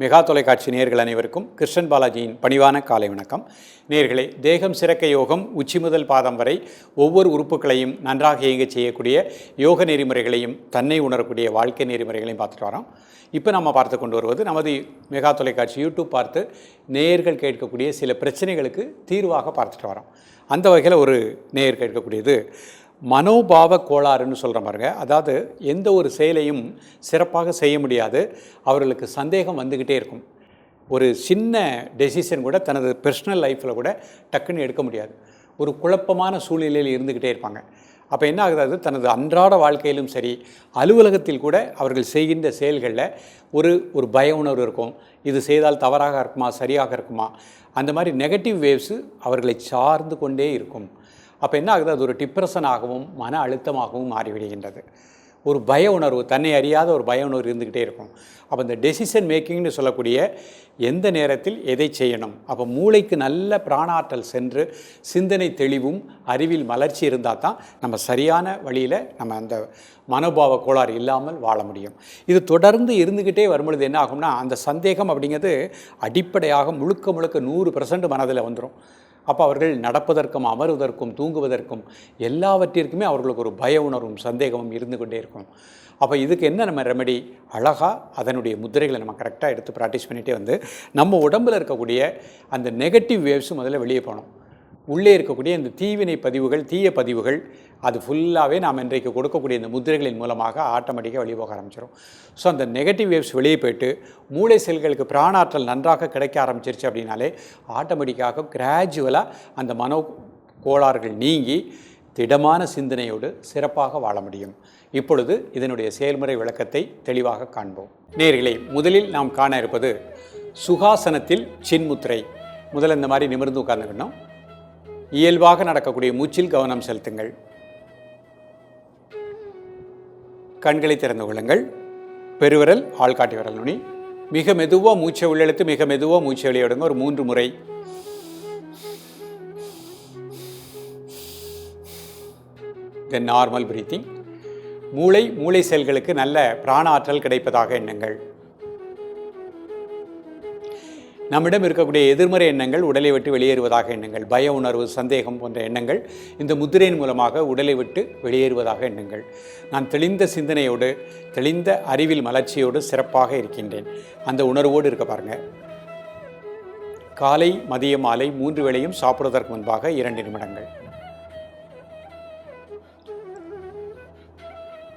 Mega தொலைக்காட்சி நேர்கள் அனைவருக்கும் கிருஷ்ணன் பாலாஜியின் பணிவான காலை வணக்கம். நேர்களே தேகம் சிறக்க யோகம் உச்சி முதல் பாதம் வரை ஒவ்வொரு உறுப்புகளையும் நன்றாக இயங்க செய்யக்கூடிய யோக நெறிமுறைகளையும் தன்னை உணரக்கூடிய வாழ்க்கை நெறிமுறைகளையும் பார்த்துட்டு வரோம். இப்போ நம்ம பார்த்து கொண்டு வருவது நமது மெகா தொலைக்காட்சி யூடியூப் பார்த்து நேயர்கள் கேட்கக்கூடிய சில பிரச்சனைகளுக்கு தீர்வாக பார்த்துட்டு வரோம். அந்த வகையில் ஒரு நேயர் கேட்கக்கூடியது மனோபாவ கோளாறுன்னு சொல்கிற பாருங்க. அதாவது எந்த ஒரு செயலையும் சிறப்பாக செய்ய முடியாது. அவர்களுக்கு சந்தேகம் வந்துக்கிட்டே இருக்கும். ஒரு சின்ன டெசிஷன் கூட தனது பர்சனல் லைஃப்பில் கூட டக்குன்னு எடுக்க முடியாது. ஒரு குழப்பமான சூழ்நிலையில் இருந்துக்கிட்டே இருப்பாங்க. அப்போ என்ன ஆகுது? அது தனது அன்றாட வாழ்க்கையிலும் சரி அலுவலகத்தில் கூட அவர்கள் செய்கின்ற செயல்களில் ஒரு ஒரு பய உணர்வு இருக்கும். இது செய்தால் தவறாக இருக்குமா? சரியாக இருக்குமா? அந்த மாதிரி நெகட்டிவ் வேவ்ஸு அவர்களை சார்ந்து கொண்டே இருக்கும். அப்போ என்ன ஆகுது? அது ஒரு டிப்ரெஷனாகவும் மன அழுத்தமாகவும் மாறிவிடுகின்றது. ஒரு பய உணர்வு தன்னை அறியாத ஒரு பய உணர்வு இருந்துக்கிட்டே இருக்கும். அப்போ இந்த டெசிஷன் மேக்கிங்னு சொல்லக்கூடிய எந்த நேரத்தில் எதை செய்யணும்? அப்போ மூளைக்கு நல்ல பிராணாற்றல் சென்று சிந்தனை தெளிவும் அறிவில் மலர்ச்சி இருந்தால் தான் நம்ம சரியான வழியில் நம்ம அந்த மனோபாவ கோளாறு இல்லாமல் வாழ முடியும். இது தொடர்ந்து இருந்துக்கிட்டே வரும்பொழுது என்ன ஆகும்னா அந்த சந்தேகம் அப்படிங்கிறது அடிப்படையாக முழுக்க முழுக்க நூறு பர்சன்ட் மனதில் வந்துடும் அப்போ அவர்கள் நடப்பதற்கும் அமருவதற்கும் தூங்குவதற்கும் எல்லாவற்றிற்குமே அவர்களுக்கு ஒரு பய உணர்வும் சந்தேகமும் இருந்து கொண்டே இருக்கும் அப்போ இதுக்கு என்ன நம்ம ரெமெடி அழகாக அதனுடைய முத்திரைகளை நம்ம கரெக்டாக எடுத்து ப்ராக்டிஸ் பண்ணிகிட்டே வந்து நம்ம உடம்பில் இருக்கக்கூடிய அந்த நெகட்டிவ் வேவ்ஸ் முதல்ல வெளியே போகணும். உள்ளே இருக்கக்கூடிய இந்த தீவினை பதிவுகள் தீய பதிவுகள் அது ஃபுல்லாகவே நாம் இன்றைக்கு கொடுக்கக்கூடிய இந்த முத்திரைகளின் மூலமாக ஆட்டோமேட்டிக்காக வெளியே போக ஆரம்பிச்சிடும் ஸோ அந்த நெகட்டிவ் வேவ்ஸ் வெளியே போயிட்டு மூளை செல்களுக்கு பிராணாற்றல் நன்றாக கிடைக்க ஆரம்பிச்சிருச்சு அப்படின்னாலே ஆட்டோமேட்டிக்காக கிராஜுவலாக அந்த மனோ கோளாறுகள் நீங்கி திடமான சிந்தனையோடு சிறப்பாக வாழ முடியும். இப்பொழுது இதனுடைய செயல்முறை விளக்கத்தை தெளிவாக காண்போம். நேர்களை முதலில் நாம் காண இருப்பது சுகாசனத்தில் சின்முத்திரை. முதல்ல இந்த மாதிரி நிமிர்ந்து உட்கார்ந்துக்கணும். இயல்பாக நடக்கக்கூடிய மூச்சில் கவனம் செலுத்துங்கள். கண்களை திறந்து கொள்ளுங்கள். பெருவிரல் ஆள்காட்டி விரல் நுனி. மிக மெதுவாக மூச்சை உள்ளெழுத்து மிக மெதுவாக மூச்சை வெளியிடுங்க. ஒரு மூன்று முறை. தென் நார்மல் பிரீத்திங் மூளை மூளை செல்களுக்கு நல்ல பிராண ஆற்றல் கிடைப்பதாக எண்ணுங்கள். நம்மிடம் இருக்கக்கூடிய எதிர்மறை எண்ணங்கள் உடலை விட்டு வெளியேறுவதாக எண்ணுங்கள். பய உணர்வு சந்தேகம் போன்ற எண்ணங்கள் இந்த முத்திரையின் மூலமாக உடலை விட்டு வெளியேறுவதாக எண்ணங்கள். நான் தெளிந்த சிந்தனையோடு தெளிந்த அறிவில் மலர்ச்சியோடு சிறப்பாக இருக்கின்றேன். அந்த உணர்வோடு இருக்க பாருங்கள் காலை மதிய மாலை மூன்று வேளையும் சாப்பிடுவதற்கு முன்பாக இரண்டு நிமிடங்கள்.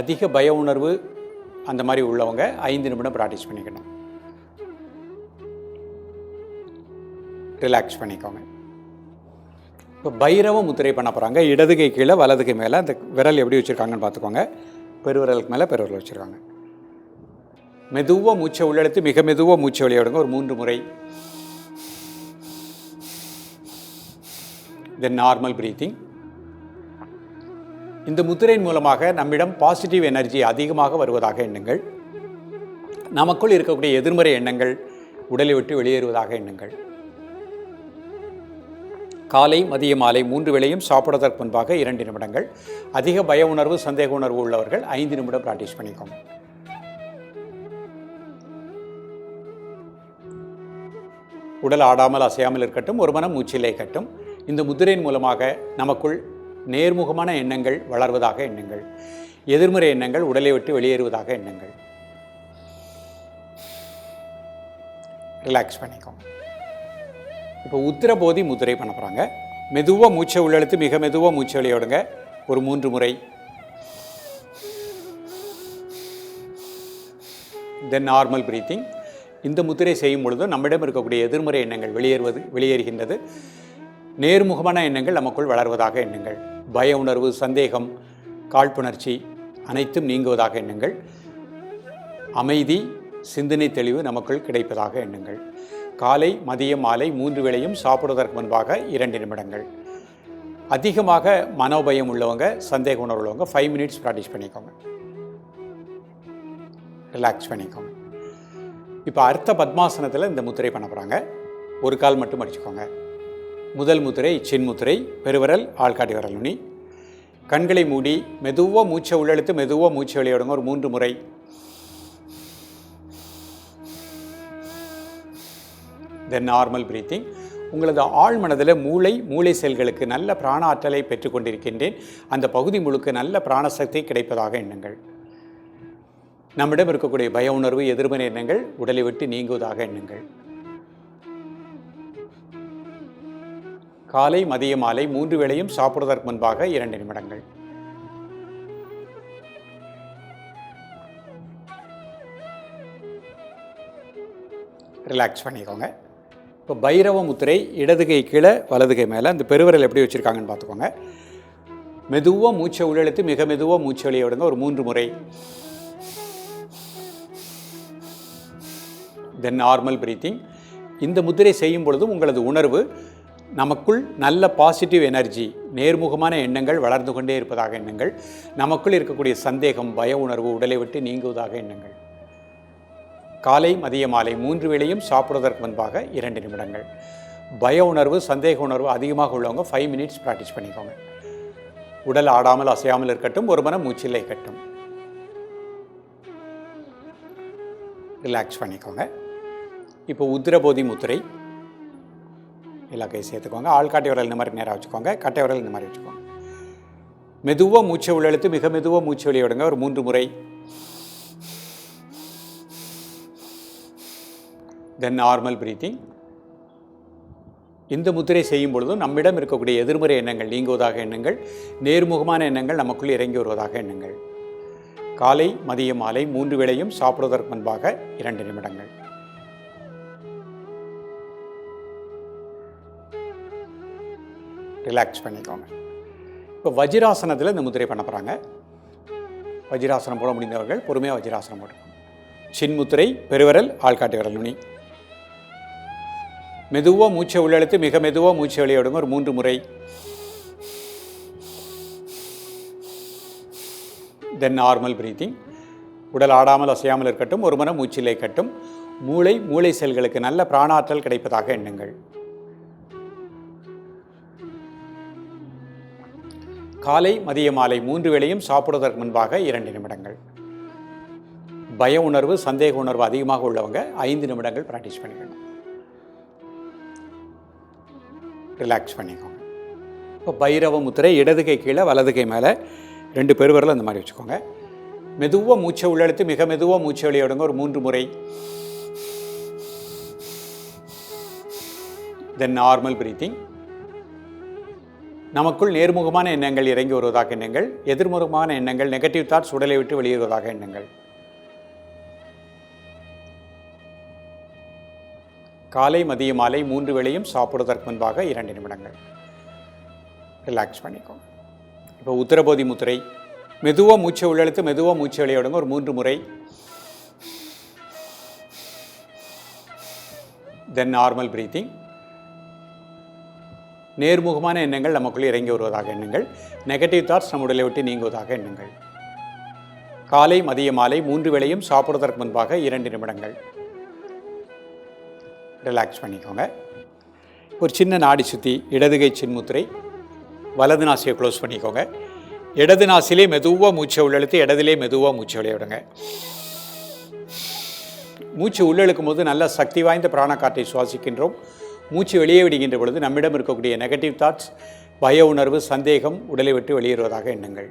அதிக பய உணர்வு அந்த மாதிரி உள்ளவங்க ஐந்து நிமிடம் ப்ராக்டிஸ் பண்ணிக்கணும். ரிலாக்ஸ் பண்ணிக்கோங்க. இப்போ பைரவ முத்திரை பண்ண போகிறாங்க இடது கை கீழே வலது கை மேலே அந்த விரல் எப்படி வச்சுருக்காங்கன்னு பார்த்துக்கோங்க. பெருவிரலுக்கு மேலே பெருவிரல் வச்சுருக்காங்க. மெதுவாக மூச்சை உள்ளெடுத்து மிக மெதுவாக மூச்சை வெளியிடுங்க ஒரு மூன்று முறை. தென் நார்மல் ப்ரீத்திங் இந்த முத்திரையின் மூலமாக நம்மிடம் பாசிட்டிவ் எனர்ஜி அதிகமாக வருவதாக எண்ணுங்கள். நமக்குள் இருக்கக்கூடிய எதிர்மறை எண்ணங்கள் உடலை விட்டு வெளியேறுவதாக எண்ணுங்கள். காலை மதிய மாலை மூன்று வேளையும் சாப்பிடுவதற்கு முன்பாக இரண்டு நிமிடங்கள். அதிக பய உணர்வு சந்தேக உணர்வு உள்ளவர்கள் ஐந்து நிமிடம் ப்ராக்டிஸ் பண்ணிக்கோங்க. உடல் ஆடாமல் அசையாமல் இருக்கட்டும் ஒரு மனம் மூச்சிலே கட்டும் இந்த முதிரையின் மூலமாக நமக்குள் நேர்முகமான எண்ணங்கள் வளர்வதாக எண்ணுங்கள். எதிர்மறை எண்ணங்கள் உடலை விட்டு வெளியேறுவதாக எண்ணுங்கள். ரிலாக்ஸ் பண்ணிக்கோங்க. இப்போ உத்திரபோதி முதிரை பண்ண போகிறாங்க மெதுவாக மூச்சை உள்ளெழுத்து மிக மெதுவாக மூச்சை வெளியோடுங்க ஒரு மூன்று முறை. தென் நார்மல் பிரீத்திங் இந்த முத்திரை செய்யும் பொழுது நம்மிடம் இருக்கக்கூடிய எதிர்மறை எண்ணங்கள் வெளியேறுவது வெளியேறுகின்றது. நேர்முகமான எண்ணங்கள் நமக்குள் வளர்வதாக எண்ணுங்கள். பய உணர்வு சந்தேகம் காழ்ப்புணர்ச்சி அனைத்தும் நீங்குவதாக எண்ணுங்கள். அமைதி சிந்தனை தெளிவு நமக்குள் கிடைப்பதாக எண்ணுங்கள். காலை மதியம் மாலை மூன்று வேளையும் சாப்பிடுவதற்கு முன்பாக இரண்டு நிமிடங்கள். அதிகமாக மனோபயம் உள்ளவங்க சந்தேக உணர்வு உள்ளவங்க ஃபைவ் மினிட்ஸ் ப்ராக்டிஸ் பண்ணிக்கோங்க. ரிலாக்ஸ் பண்ணிக்கோங்க. இப்போ அர்த்த பத்மாசனத்தில் இந்த முத்திரை பண்ண போகிறாங்க ஒரு கால் மட்டும் அடிச்சுக்கோங்க. முதல் முத்திரை சின்முத்திரை பெருவிரல் ஆள்காட்டி விரல் நுனி. கண்களை மூடி மெதுவாக மூச்சை உள்ளெழுத்து மெதுவாக மூச்சை வெளியிடுங்க. ஒரு மூன்று முறை தென் நார்மல் பிரீத்திங் உங்களது ஆழ்மனதில் மூளை மூளை செல்களுக்கு நல்ல பிராண ஆற்றலை பெற்றுக்கொண்டிருக்கின்றேன் அந்த பகுதி முழுக்க நல்ல பிராணசக்தி கிடைப்பதாக எண்ணுங்கள். நம்மிடம் இருக்கக்கூடிய பய உணர்வு எதிர்மறை எண்ணங்கள் உடலை விட்டு நீங்குவதாக எண்ணுங்கள். காலை மதிய மாலை மூன்று வேளையும் சாப்பிடுவதற்கு முன்பாக இரண்டு நிமிடங்கள். ரிலாக்ஸ் பண்ணிக்கோங்க. இப்போ பைரவ முத்திரை இடதுகை கீழே வலதுகை மேலே அந்த பெருவிரல் எப்படி வச்சுருக்காங்கன்னு பார்த்துக்கோங்க. மெதுவாக மூச்சை உள்ளெழுத்து மிக மெதுவாக மூச்சை வெளியே விடுங்க. ஒரு மூன்று முறை. தென் நார்மல் பிரீத்திங் இந்த முத்திரை செய்யும் பொழுதும் உங்களது உணர்வு நமக்குள் நல்ல பாசிட்டிவ் எனர்ஜி நேர்முகமான எண்ணங்கள் வளர்ந்து கொண்டே இருப்பதாக எண்ணங்கள். நமக்குள் இருக்கக்கூடிய சந்தேகம் பய உணர்வு உடலை விட்டு நீங்குவதாக எண்ணங்கள். காலை மதிய மாலை மூன்று வேளையும் சாப்பிடுவதற்கு முன்பாக இரண்டு நிமிடங்கள். பய உணர்வு சந்தேக உணர்வு அதிகமாக உள்ளவங்க ஃபைவ் மினிட்ஸ் ப்ராக்டிஸ் பண்ணிக்கோங்க. உடல் ஆடாமல் அசையாமல் இருக்கட்டும் ஒரு மனம் மூச்சில்லை கட்டும் ரிலாக்ஸ் பண்ணிக்கோங்க. இப்போ உத்திரபோதி முத்திரை. எல்லா கை சேர்த்துக்கோங்க. ஆள்காட்டி விரல் இந்த மாதிரி நேராக வச்சுக்கோங்க. கட்டை விரல் இந்த மாதிரி வச்சுக்கோங்க. மெதுவாக மூச்சை உள்ளெழுத்து மிக மெதுவாக மூச்சு வெளியே விடுங்க. ஒரு மூன்று முறை தென் நார்மல் பிரீத்திங் இந்த முத்திரை செய்யும் பொழுதும் நம்மிடம் இருக்கக்கூடிய எதிர்மறை எண்ணங்கள் நீங்குவதாக எண்ணங்கள் நேர்முகமான எண்ணங்கள் நமக்குள் இறங்கி வருவதாக எண்ணங்கள். காலை மதிய மாலை மூன்று வேளையும் சாப்பிடுவதற்கு முன்பாக இரண்டு நிமிடங்கள். ரிலாக்ஸ் பண்ணிக்கோங்க. இப்போ வஜ்ராசனத்தில் இந்த முத்திரை பண்ண போகிறாங்க வஜ்ராசனம் போட முடிந்தவர்கள் பொறுமையாக வஜ்ராசனம் போட்டுக்கோங்க. சின்முத்திரை பெருவரல் ஆள்காட்டி விரல் நுனி. மெதுவாக மூச்சை உள்ளெழுத்து மிக மெதுவாக மூச்சை வெளியே விடுங்க. ஒரு மூன்று முறை. தென் நார்மல் பிரீத்திங் உடல் ஆடாமல் அசையாமல் இருக்கட்டும் ஒரு மனம் மூச்சிலே கட்டும். மூளை மூளை செல்களுக்கு நல்ல பிராணாற்றல் கிடைப்பதாக எண்ணுங்கள். காலை மதிய மாலை மூன்று வேளையும் சாப்பிடுவதற்கு முன்பாக இரண்டு நிமிடங்கள். பய உணர்வு சந்தேக உணர்வு அதிகமாக உள்ளவங்க ஐந்து நிமிடங்கள் ப்ராக்டிஸ் பண்ணிக்கணும். ரிலாக்ஸ் பண்ணிக்கோங்க. இப்போ பைரவ முத்திரை இடது கை கீழே வலது கை மேலே ரெண்டு பெருவரில் அந்த மாதிரி வச்சுக்கோங்க. மெதுவாக மூச்சை உள்ளெழுத்து மிக மெதுவாக மூச்சை வெளியிடுங்க ஒரு மூன்று முறை. தென் நார்மல் பிரீத்திங் நமக்குள் நேர்முகமான எண்ணங்கள் இறங்கி வருவதாக எண்ணங்கள். எதிர்முகமான எண்ணங்கள் நெகட்டிவ் தாட்ஸ் உடலை விட்டு வெளியேறுவதாக எண்ணங்கள். காலை மதிய மாலை மூன்று வேளையும் சாப்பிடுவதற்கு முன்பாக இரண்டு நிமிடங்கள். ரிலாக்ஸ் பண்ணிக்கோங்க இப்போ உத்தரபோதி முத்திரை. மெதுவாக மூச்சை உள்ளெழுத்து மெதுவாக மூச்சை விளையாடுங்க ஒரு மூன்று முறை. தென் நார்மல் பிரீத்திங் நேர்முகமான எண்ணங்கள் நமக்குள்ளே இறங்கி வருவதாக எண்ணுங்கள். நெகட்டிவ் தாட்ஸ் நம்ம உடலை விட்டு நீங்குவதாக எண்ணுங்கள். காலை மதிய மாலை மூன்று வேளையும் சாப்பிடுவதற்கு முன்பாக இரண்டு நிமிடங்கள். ரிலாக்ஸ் பண்ணிக்கோங்க. ஒரு சின்ன நாடி சுற்றி இடதுகை சின்முத்திரை வலது நாசியை க்ளோஸ் பண்ணிக்கோங்க. இடது நாசிலே மெதுவாக மூச்சை உள்ளெழுத்து இடதுலே மெதுவாக மூச்சை வெளியே மூச்சு உள்ளெழுக்கும் போது நல்ல சக்தி வாய்ந்த பிராணக்காற்றை சுவாசிக்கின்றோம். மூச்சு வெளியே விடுகின்ற பொழுது நம்மிடம் இருக்கக்கூடிய நெகட்டிவ் தாட்ஸ் பய உணர்வு சந்தேகம் உடலை விட்டு வெளியேறுவதாக எண்ணுங்கள்.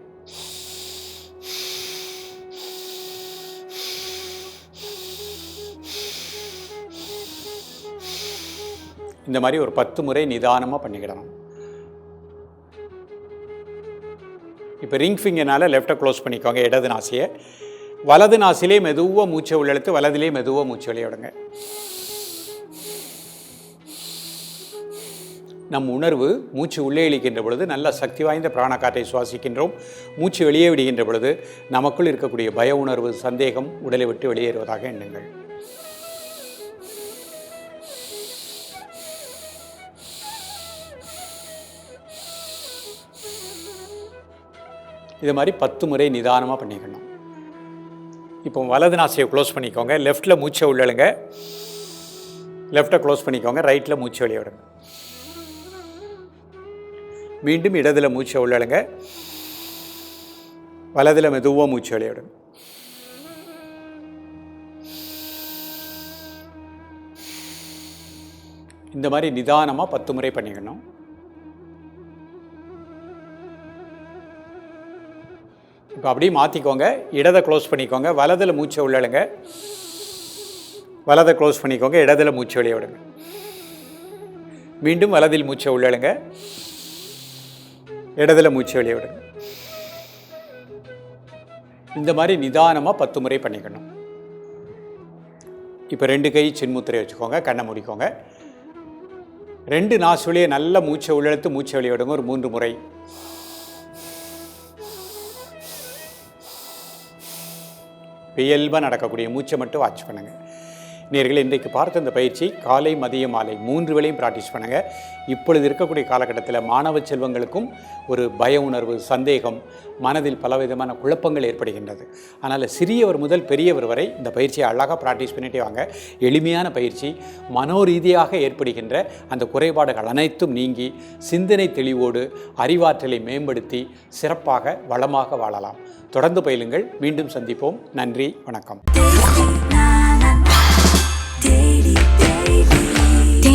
இந்த மாதிரி ஒரு பத்து முறை நிதானமாக பண்ணிக்கிடணும். இப்போ ரிங் ஃபிங்கனால் லெஃப்ட்டை க்ளோஸ் பண்ணிக்கோங்க இடது நாசியை. வலது நாசிலே மெதுவாக மூச்சை உள்ளெழுத்து வலதிலே மெதுவாக மூச்சு வெளியே விடுங்க. நம் உணர்வு மூச்சு உள்ளே இழிக்கின்ற பொழுது நல்ல சக்தி வாய்ந்த பிராணக்காற்றை சுவாசிக்கின்றோம். மூச்சு வெளியே விடுகின்ற பொழுது நமக்குள் இருக்கக்கூடிய பய உணர்வு சந்தேகம் உடலை விட்டு வெளியேறுவதாக எண்ணுங்கள். இது மாதிரி பத்து முறை நிதானமாக பண்ணிக்கணும். இப்போ வலது நாசியை க்ளோஸ் பண்ணிக்கோங்க. லெஃப்ட்டில் மூச்சை உள்ளழுங்க லெஃப்ட்டை க்ளோஸ் பண்ணிக்கோங்க. ரைட்டில் மூச்சை வெளியே விடுங்க. மீண்டும் இடதில் மூச்சை உள்ளழுங்க வலதில் மெதுவாக மூச்சு வெளியிடுங்க இந்த மாதிரி நிதானமாக பத்து முறை பண்ணிக்கணும். இப்போ அப்படியே மாற்றிக்கோங்க இடதை க்ளோஸ் பண்ணிக்கோங்க. வலதில் மூச்சை உள்ளழுங்க வலதை க்ளோஸ் பண்ணிக்கோங்க. இடதில் மூச்சை வெளியே விடுங்க. மீண்டும் வலதில் மூச்சை உள்ளழுங்க இடதுல மூச்சு வெளியே விடுங்க. இந்த மாதிரி நிதானமாக பத்து முறை பண்ணிக்கணும். இப்போ ரெண்டு கை சின்முத்திரை வச்சுக்கோங்க. கண்ணை முடிக்கோங்க. ரெண்டு நாசுலியே நல்ல மூச்சை உள்ளெழுத்து மூச்சை வெளியே விடுங்க. ஒரு மூன்று முறை. இயல்பாக நடக்கக்கூடிய மூச்சை மட்டும் வாட்ச் பண்ணுங்கள் நேர்கள் இன்றைக்கு பார்த்த இந்த பயிற்சி காலை மதிய மாலை மூன்று வேளையும் ப்ராக்டிஸ் பண்ணுங்கள் இப்பொழுது இருக்கக்கூடிய காலகட்டத்தில் மாணவ செல்வங்களுக்கும் ஒரு பய உணர்வு சந்தேகம் மனதில் பலவிதமான குழப்பங்கள் ஏற்படுகின்றது. அதனால் சிறியவர் முதல் பெரியவர் வரை இந்த பயிற்சியை அழகாக ப்ராக்டிஸ் பண்ணிட்டே வாங்க. எளிமையான பயிற்சி மனோரீதியாக ஏற்படுகின்ற அந்த குறைபாடுகள் அனைத்தும் நீங்கி சிந்தனை தெளிவோடு அறிவாற்றலை மேம்படுத்தி சிறப்பாக வளமாக வாழலாம். தொடர்ந்து பயிலுங்கள். மீண்டும் சந்திப்போம். நன்றி வணக்கம்.